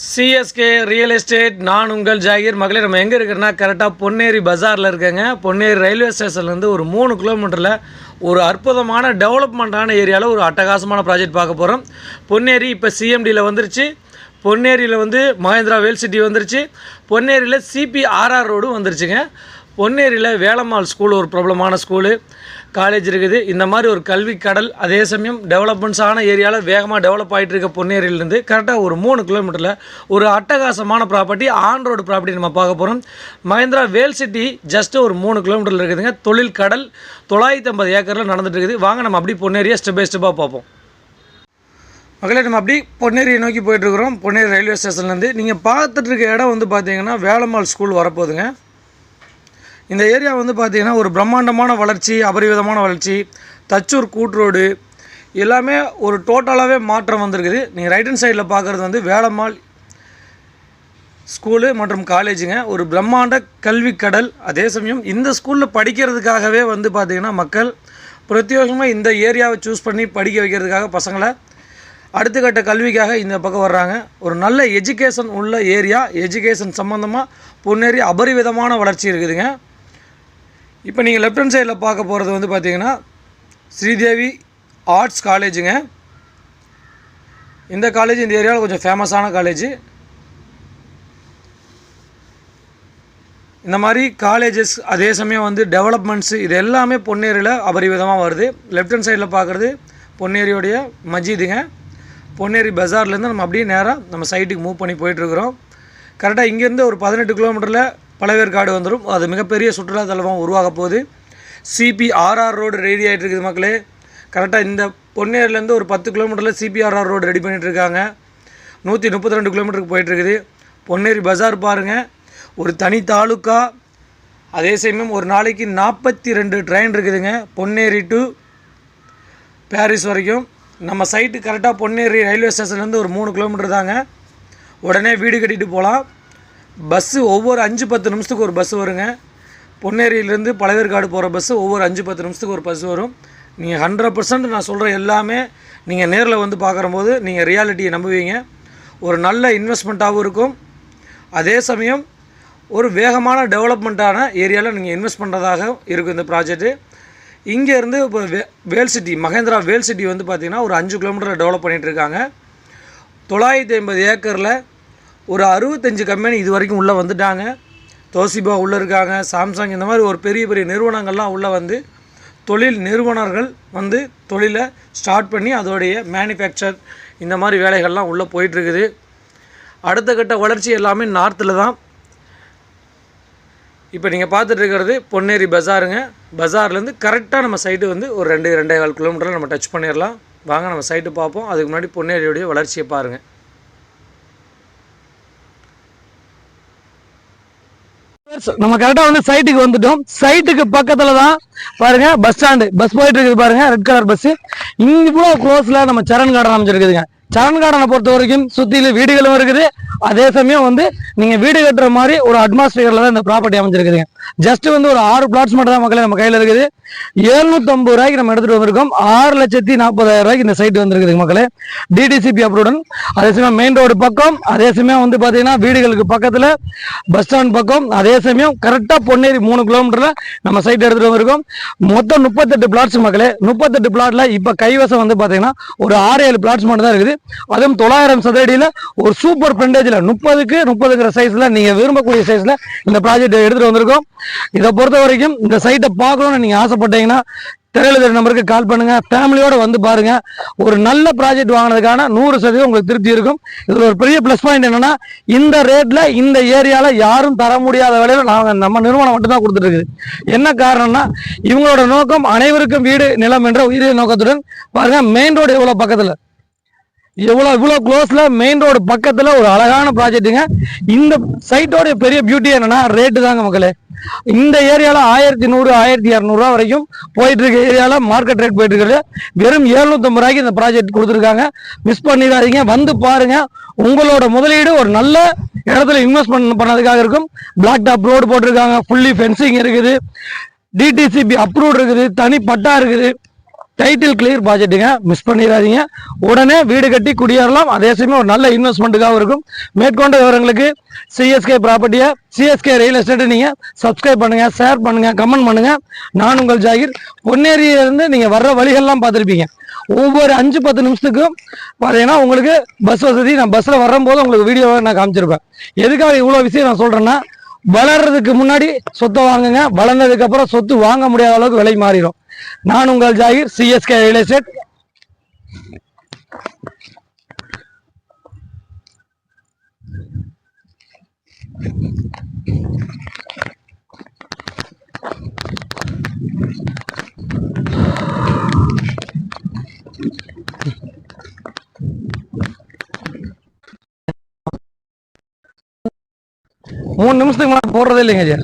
CSK real estate நான் உங்கள் ஜாகிர். மகளிர் நம்ம எங்கே இருக்கிறன்னா கரெக்டாக பொன்னேரி பஜாரில் இருக்கேங்க. பொன்னேரி ரயில்வே ஸ்டேஷன்லேருந்து ஒரு மூணு கிலோமீட்டரில் ஒரு அற்புதமான டெவலப்மெண்ட்டான ஏரியாவில் ஒரு அட்டகாசமான ப்ராஜெக்ட் பார்க்க போகிறோம் பொன்னேரி இப்போ சிஎம்டியில் வந்துருச்சு. பொன்னேரியில் வந்து மகேந்திரா வேல் சிட்டி வந்துருச்சு. பொன்னேரியில் சிபிஆர்ஆர் ரோடும் வந்துருச்சுங்க. பொன்னேரியில் வேலம்மாள் ஸ்கூல் ஒரு பிரபலமான ஸ்கூலு காலேஜ் இருக்குது. இந்த மாதிரி ஒரு கல்வி கடல் அதே சமயம் டெவலப்மெண்ட்ஸான ஏரியாவில் வேகமாக டெவலப் ஆகிட்டு இருக்க பொன்னேரியிலேருந்து கரெக்டாக ஒரு மூணு கிலோமீட்டரில் ஒரு அட்டகாசமான ப்ராப்பர்ட்டி ஆன் ரோடு ப்ராப்பர்ட்டி நம்ம பார்க்க போகிறோம் மகேந்திரா வேல் சிட்டி ஜஸ்ட்டு ஒரு மூணு கிலோமீட்டரில் இருக்குதுங்க. தொழில் கடல் தொள்ளாயிரத்தி ஐம்பது ஏக்கரில் நடந்துட்டு இருக்குது. வாங்க நம்ம அப்படி பொன்னேரியை ஸ்டெப் பை ஸ்டெப்பாக பார்ப்போம். மகளே நம்ம அப்படி பொன்னேரியை நோக்கி போயிட்டுருக்குறோம் பொன்னேரி ரயில்வே ஸ்டேஷன்லேருந்து நீங்கள் பார்த்துட்டு இருக்க இடம் வந்து பார்த்தீங்கன்னா வேலம்மாள் ஸ்கூல் வரப்போகுதுங்க. இந்த ஏரியா வந்து பார்த்தீங்கன்னா ஒரு பிரம்மாண்டமான வளர்ச்சி அபரிவிதமான வளர்ச்சி தச்சூர் கூட்ரோடு எல்லாமே ஒரு டோட்டலாகவே மாற்றம் வந்திருக்குது. நீங்கள் ரைட் ஹேண்ட் சைடில் பார்க்குறது வந்து வேளம்மாள் ஸ்கூலு மற்றும் காலேஜுங்க ஒரு பிரம்மாண்ட கல்வி கடல். அதே சமயம் இந்த ஸ்கூலில் படிக்கிறதுக்காகவே வந்து பார்த்திங்கன்னா மக்கள் பிரத்யோகமாக இந்த ஏரியாவை சூஸ் பண்ணி படிக்க வைக்கிறதுக்காக பசங்களை அடுத்த கட்ட கல்விக்காக இந்த பக்கம் வர்றாங்க. ஒரு நல்ல எஜுகேஷன் உள்ள ஏரியா. எஜுகேஷன் சம்மந்தமாக பொன்னேறி அபரிவிதமான வளர்ச்சி இருக்குதுங்க. இப்போ நீங்கள் லெஃப்ட் ஹேண்ட் சைடில் பார்க்க போகிறது வந்து பார்த்தீங்கன்னா ஸ்ரீதேவி ஆர்ட்ஸ் காலேஜுங்க இந்த காலேஜ் இந்த ஏரியாவில் கொஞ்சம் ஃபேமஸான காலேஜ் இந்த மாதிரி காலேஜஸ் அதே சமயம் வந்து டெவலப்மெண்ட்ஸு இது எல்லாமே பொன்னேரியில் அபரிவிதமாக வருது. லெஃப்ட் ஹேண்ட் சைடில் பார்க்குறது பொன்னேரியோடைய மஜீதுங்க. பொன்னேரி பஜார்லேருந்து நம்ம அப்படியே நேராக நம்ம சைட்டுக்கு மூவ் பண்ணி போயிட்டுருக்குறோம் கரெக்டாக இங்கேருந்து ஒரு பதினெட்டு கிலோமீட்டரில் பழவேற்காடு வந்துடும் அது மிகப்பெரிய சுற்றுலாத்தலமாக உருவாக போகுது. சிபிஆர்ஆர் ரோடு ரெடி ஆகிட்டு இருக்குது மக்களே. கரெக்டாக இந்த பொன்னேரிலேருந்து ஒரு பத்து கிலோமீட்டரில் சிபிஆர்ஆர் ரோடு ரெடி பண்ணிகிட்ருக்காங்க இருக்காங்க. நூற்றி முப்பத்தி ரெண்டு கிலோமீட்டருக்கு போயிட்டுருக்குது பொன்னேரி பஜார் பாருங்கள் ஒரு தனி தாலுக்கா. அதே சமயம் ஒரு நாளைக்கு நாற்பத்தி ரெண்டு ட்ரெயின் இருக்குதுங்க. பொன்னேரி டு பாரிஸ் வரைக்கும். நம்ம சைட்டு கரெக்டாக பொன்னேரி ரயில்வே ஸ்டேஷன்லேருந்து ஒரு மூணு கிலோமீட்டர் தாங்க. உடனே வீடு கட்டிட்டு போகலாம். பஸ்ஸு ஒவ்வொரு அஞ்சு பத்து நிமிஷத்துக்கு ஒரு பஸ் வருங்க. பொன்னேரியிலேருந்து பழவேற்காடு போகிற பஸ்ஸு ஒவ்வொரு அஞ்சு பத்து நிமிஷத்துக்கு ஒரு பஸ் வரும். நீங்கள் ஹண்ட்ரட் பர்சன்ட் நான் சொல்கிற எல்லாமே நீங்கள் நேரில் வந்து பார்க்குறம்போது நீங்கள் ரியாலிட்டியை நம்புவீங்க. ஒரு நல்ல இன்வெஸ்ட்மெண்ட்டாகவும் இருக்கும். அதே சமயம் ஒரு வேகமான டெவலப்மெண்ட்டான ஏரியாவில் நீங்கள் இன்வெஸ்ட் பண்ணுறதாக இருக்கும் இந்த ப்ராஜெக்ட்டு இங்கேருந்து இப்போ வே world city Mahindra world city வந்து பார்த்திங்கன்னா ஒரு அஞ்சு கிலோமீட்டரில் டெவலப் பண்ணிகிட்டு இருக்காங்க. தொள்ளாயிரத்தி ஐம்பது ஏக்கரில் ஒரு அறுபத்தஞ்சு கம்பெனி இது வரைக்கும் உள்ளே வந்துட்டாங்க. தோசிபா உள்ளே இருக்காங்க சாம்சங் இந்த மாதிரி ஒரு பெரிய பெரிய நிறுவனங்கள்லாம் உள்ளே வந்து தொழில் நிறுவனர்கள் வந்து தொழிலை ஸ்டார்ட் பண்ணி அதோடைய மேனுஃபேக்சர் இந்த மாதிரி வேலைகள்லாம் உள்ளே போயிட்டுருக்குது. அடுத்த கட்ட வளர்ச்சி எல்லாமே நார்த்தில் தான். இப்போ நீங்கள் பார்த்துட்டு இருக்கிறது பொன்னேரி பஜாருங்க. பஜார்லேருந்து கரெக்டாக நம்ம சைட்டு வந்து ஒரு ரெண்டு ரெண்டே கால் கிலோமீட்டரில் நம்ம டச் பண்ணிடலாம். வாங்க நம்ம சைட்டு பார்ப்போம். அதுக்கு முன்னாடி பொன்னேரியோடைய வளர்ச்சியை பாருங்கள் நம்ம கரெக்டா வந்து சைட்டுக்கு வந்துட்டோம். சைட்டுக்கு பக்கத்துல தான் பாருங்க பஸ் ஸ்டாண்டு பஸ் போயிட்டு இருக்குது பாருங்க ரெட் கலர் பஸ் இங்க இவ்வளோ க்ளோஸ்ல நம்ம சரண் கார்டன் அமைச்சிருக்குதுங்க சரண் கார்டனை பொறுத்த வரைக்கும் சுத்தில வீடுகளும் இருக்குது. அதே சமயம் வந்து நீங்க வீடு கட்டுற மாதிரி ஒரு அட்மாஸ்பியர்ல தான் இந்த ப்ராப்பர்ட்டி அமைஞ்சிருக்குதுங்க. ஜஸ்ட் வந்து ஒரு ஆறு பிளாட்ஸ் மட்டும் தான் மக்களே நம்ம கையில இருக்குது. எழுநூத்தம்பது ரூபாய்க்கு நம்ம எடுத்துட்டு வந்திருக்கோம். ஆறு லட்சத்தி நாற்பதாயிரம் ரூபாய்க்கு இந்த சைட் வந்திருக்குது மக்களே. டிடிசிபி அப்ரூடன் அதே சமயம் மெயின் ரோடு பக்கம் அதே சமயம் வந்து பாத்தீங்கன்னா வீடுகளுக்கு பக்கத்துல பஸ் ஸ்டாண்ட் பக்கம் அதே சமயம் கரெக்டா பொன்னேரி மூணு கிலோமீட்டர்ல நம்ம சைட் எடுத்துட்டு வந்திருக்கோம். மொத்தம் முப்பத்தெட்டு பிளாட்ஸ் மக்களே. முப்பத்தெட்டு பிளாட்ல இப்ப கைவசம் வந்து பாத்தீங்கன்னா ஒரு ஆறு ஏழு பிளாட்ஸ் மட்டும் தான் இருக்குது. அதுவும் தொள்ளாயிரம் சதவீதியில ஒரு சூப்பர் பிரெண்டேஜ்ல முப்பதுக்கு முப்பதுங்கிற சைஸ்ல நீங்க விரும்பக்கூடிய சைஸ்ல இந்த ப்ராஜெக்ட் எடுத்துட்டு வந்திருக்கோம். இதை பொறுத்த வரைக்கும் இந்த சைட்டை பார்க்கணும்னு நீங்க ஆசைப்பட்டீங்கன்னா திரையில நம்பருக்கு கால் பண்ணுங்க. ஃபேமிலியோட வந்து பாருங்க. ஒரு நல்ல ப்ராஜெக்ட் வாங்கினதுக்கான நூறு சதவீதம் உங்களுக்கு திருப்தி இருக்கும். இதுல ஒரு பெரிய ப்ளஸ் பாயிண்ட் என்னன்னா இந்த ரேட்ல இந்த ஏரியால யாரும் தர முடியாத விலையில நாங்கள் நம்ம நிறுவனம் மட்டும்தான் கொடுத்துட்டு இருக்குது என்ன காரணம்னா இவங்களோட நோக்கம் அனைவருக்கும் வீடு நிலம் என்ற உயிரிய நோக்கத்துடன் பாருங்க மெயின் ரோடு எவ்வளவு பக்கத்துல? எவ்வளோ இவ்வளோ க்ளோஸில் மெயின் ரோடு பக்கத்தில் ஒரு அழகான ப்ராஜெக்ட்டுங்க இந்த சைட்டோட பெரிய பியூட்டி என்னன்னா ரேட்டு தாங்க மக்களே. இந்த ஏரியாவில் ஆயிரத்தி நூறு ஆயிரத்தி இரநூறுவா வரைக்கும் போயிட்டு இருக்க மார்க்கெட் ரேட் போயிட்டு வெறும் எழுநூத்தம்பது ரூபாய்க்கு இந்த ப்ராஜெக்ட் கொடுத்துருக்காங்க. மிஸ் பண்ணிடாதீங்க. வந்து பாருங்க. உங்களோட முதலீடு ஒரு நல்ல இடத்துல இன்வெஸ்ட்மெண்ட் பண்ணதுக்காக இருக்கும். பிளாக் டாப் ரோடு போட்டிருக்காங்க. ஃபுல்லி ஃபென்சிங் இருக்குது. டிடிசிபி அப்ரூவ் இருக்குது. தனி பட்டா இருக்குது. டைட்டில் கிளியர் பாஜெட்டுங்க மிஸ் பண்ணிடாதீங்க. உடனே வீடு கட்டி குடியேறலாம். அதே சமயம் ஒரு நல்ல இன்வெஸ்ட்மெண்ட்டுக்காகவும் இருக்கும். மேற்கொண்ட விவரங்களுக்கு சிஎஸ்கே ப்ராப்பர்ட்டியை சிஎஸ்கே ரியல் எஸ்டேட்டை நீங்கள் சப்ஸ்கிரைப் பண்ணுங்கள் ஷேர் பண்ணுங்கள் கமெண்ட் பண்ணுங்கள் நான் உங்கள் ஜாகிர். பொன்னேரியிலேருந்து நீங்கள் வர்ற வழிகள்லாம் பார்த்துருப்பீங்க. ஒவ்வொரு அஞ்சு பத்து நிமிஷத்துக்கும் பார்த்தீங்கன்னா உங்களுக்கு பஸ் வசதி. நான் பஸ்ஸில் வரும்போது உங்களுக்கு வீடியோவை நான் காமிச்சிருப்பேன். எதுக்காக இவ்வளோ விஷயம் நான் சொல்கிறேன்னா வளர்றதுக்கு முன்னாடி சொத்தை வாங்குங்க. வளர்ந்ததுக்கு அப்புறம் சொத்து வாங்க முடியாத அளவுக்கு விலை மாறிடும். நான் உங்கள் ஜாகிர் சிஎஸ்கே ரியல் எஸ்டேட் ಮೂರು ನಿಮಿಷದಾಗ ಮಾಡಿ ಬೋರ್ದಲ್ಲಿ ಹಿಂಗೆ